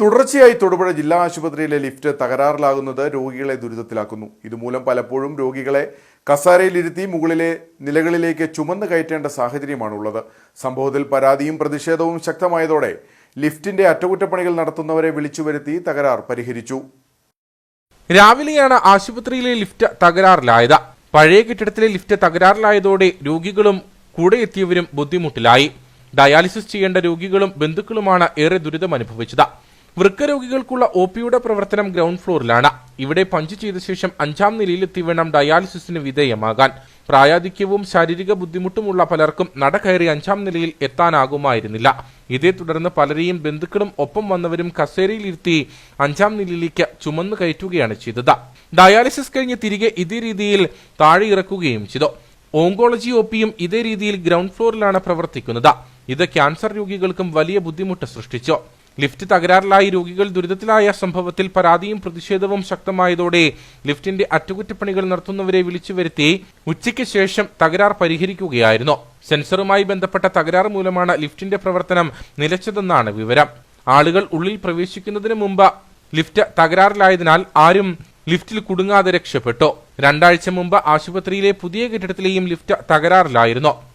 തുടർച്ചയായി തൊടുപുഴ ജില്ലാ ആശുപത്രിയിലെ ലിഫ്റ്റ് തകരാറിലാകുന്നത് രോഗികളെ ദുരിതത്തിലാക്കുന്നു. ഇതുമൂലം പലപ്പോഴും രോഗികളെ കസാരയിലിരുത്തി മുകളിലെ നിലകളിലേക്ക് ചുമന്ന് കയറ്റേണ്ട സാഹചര്യമാണുള്ളത്. സംഭവത്തിൽ പരാതിയും പ്രതിഷേധവും ശക്തമായതോടെ ലിഫ്റ്റിന്റെ അറ്റകുറ്റപ്പണികൾ നടത്തുന്നവരെ വിളിച്ചു വരുത്തി തകരാർ പരിഹരിച്ചു. രാവിലെയാണ് ആശുപത്രിയിലെ ലിഫ്റ്റ് തകരാറിലായത്. പഴയ കെട്ടിടത്തിലെ ലിഫ്റ്റ് തകരാറിലായതോടെ രോഗികളും കൂടെ എത്തിയവരും ബുദ്ധിമുട്ടിലായി. ഡയാലിസിസ് ചെയ്യേണ്ട രോഗികളും ബന്ധുക്കളുമാണ് ഏറെ ദുരിതം അനുഭവിച്ചത് വൃക്ക രോഗികൾക്കുള്ള ഒ പിയുടെ പ്രവർത്തനം ഗ്രൗണ്ട് ഫ്ലോറിലാണ്. ഇവിടെ പഞ്ച് ചെയ്ത ശേഷം അഞ്ചാം നിലയിലെത്തി വേണം ഡയാലിസിസിന് വിധേയമാകാൻ. പ്രായാധിക്യവും ശാരീരിക ബുദ്ധിമുട്ടുമുള്ള പലർക്കും നട കയറി അഞ്ചാം നിലയിൽ എത്താനാകുമായിരുന്നില്ല. ഇതേ തുടർന്ന് പലരെയും ബന്ധുക്കളും ഒപ്പം വന്നവരും കസേരയിലിരുത്തി അഞ്ചാം നിലയിലേക്ക് ചുമന്നു കയറ്റുകയാണ് ചെയ്തത്. ഡയാലിസിസ് കഴിഞ്ഞ് തിരികെ ഇതേ രീതിയിൽ താഴെ ഇറക്കുകയും ചെയ്തു. ഓങ്കോളജി ഒ പിയും ഇതേ രീതിയിൽ ഗ്രൗണ്ട് ഫ്ലോറിലാണ് പ്രവർത്തിക്കുന്നത്. ഇത് ക്യാൻസർ രോഗികൾക്കും വലിയ ബുദ്ധിമുട്ട് സൃഷ്ടിച്ചു. ലിഫ്റ്റ് തകരാറിലായി രോഗികൾ ദുരിതത്തിലായ സംഭവത്തിൽ പരാതിയും പ്രതിഷേധവും ശക്തമായതോടെ ലിഫ്റ്റിന്റെ അറ്റകുറ്റപ്പണികൾ നടത്തുന്നവരെ വിളിച്ചു വരുത്തി ഉച്ചയ്ക്ക് ശേഷം തകരാർ പരിഹരിക്കുകയായിരുന്നു. സെൻസറുമായി ബന്ധപ്പെട്ട തകരാർ മൂലമാണ് ലിഫ്റ്റിന്റെ പ്രവർത്തനം നിലച്ചതെന്നാണ് വിവരം. ആളുകൾ ഉള്ളിൽ പ്രവേശിക്കുന്നതിന് മുമ്പ് ലിഫ്റ്റ് തകരാറിലായതിനാൽ ആരും ലിഫ്റ്റിൽ കുടുങ്ങാതെ രക്ഷപ്പെട്ടു. രണ്ടാഴ്ച മുമ്പ് ആശുപത്രിയിലെ പുതിയ കെട്ടിടത്തിലെയും ലിഫ്റ്റ് തകരാറിലായിരുന്നു.